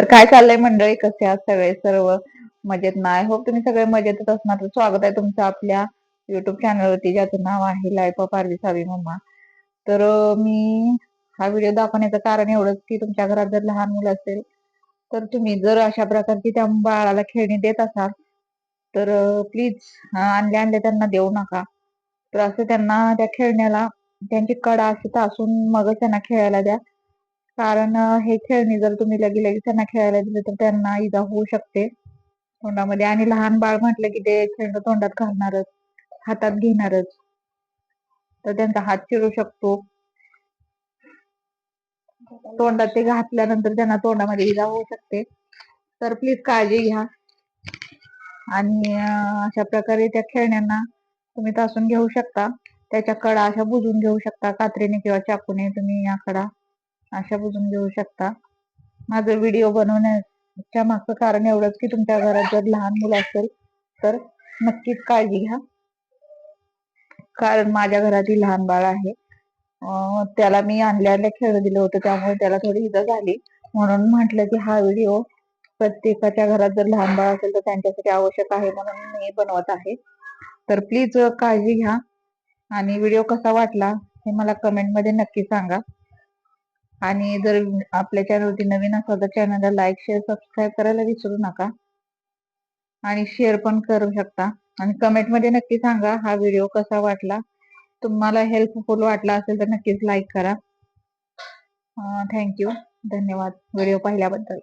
तर काय चाललंय मंडळी? कसे आहात सगळे? सर्व मजेत ना? आय होप तुम्ही सगळे मजेतच असणार. तर स्वागत आहे तुमचं आपल्या युट्यूब चॅनलवरती ज्याचं नाव आहे life of Aarvi Savi mamma तर मी हा व्हिडिओ दाखवण्याचं कारण एवढंच की तुमच्या घरात जर लहान मुलं असेल तर तुम्ही जर अशा प्रकारची त्या बाळाला खेळणी देत असाल तर प्लीज आणले आणले त्यांना देऊ नका. तर असं त्यांना त्या खेळण्याला त्यांची कडा अशी तासून मगच त्यांना खेळायला द्या. कारण हे खेळणी जर तुम्ही लगे लगेच त्यांना खेळायला दिले तर त्यांना इजा होऊ शकते. तोंडामध्ये आणि लहान बाळ म्हटलं की ते खेळणं तोंडात घालणारच हातात घेणारच. तर त्यांचा हात चिरू शकतो. तोंडात ते घातल्यानंतर त्यांना तोंडामध्ये इजा होऊ शकते. तर प्लीज काळजी घ्या. आणि अशा प्रकारे त्या खेळण्यांना तुम्ही तासून घेऊ शकता. त्याच्या कडा अशा बुजून घेऊ शकता. कात्रीने किंवा चाकूने तुम्ही या कडा अशा बुजून घेऊ शकता. माझं व्हिडिओ बनवण्याच्या मागचं कारण एवढंच की तुमच्या घरात जर लहान मुलं असेल तर नक्कीच काळजी घ्या. कारण माझ्या घरातील लहान बाळ आहे. त्याला मी आणल्या आणल्या खेळ दिलं होतं त्यामुळे त्याला थोडी इजा झाली. म्हणून म्हटलं की हा व्हिडिओ प्रत्येकाच्या घरात जर लहान बाळ असेल तर त्यांच्यासाठी आवश्यक आहे म्हणून मी बनवत आहे. तर प्लीज काळजी घ्या. आणि व्हिडिओ कसा वाटला हे मला कमेंटमध्ये नक्की सांगा. आणि जर आपल्या चॅनलवरती नवीन असाल तर चॅनलला लाईक शेअर सबस्क्राईब करायला विसरू नका. आणि शेअर पण करू शकता. आणि कमेंटमध्ये नक्की सांगा हा व्हिडिओ कसा वाटला. तुम्हाला हेल्पफुल वाटला असेल तर नक्कीच लाईक करा. थँक्यू धन्यवाद. व्हिडिओ पाहिल्याबद्दल.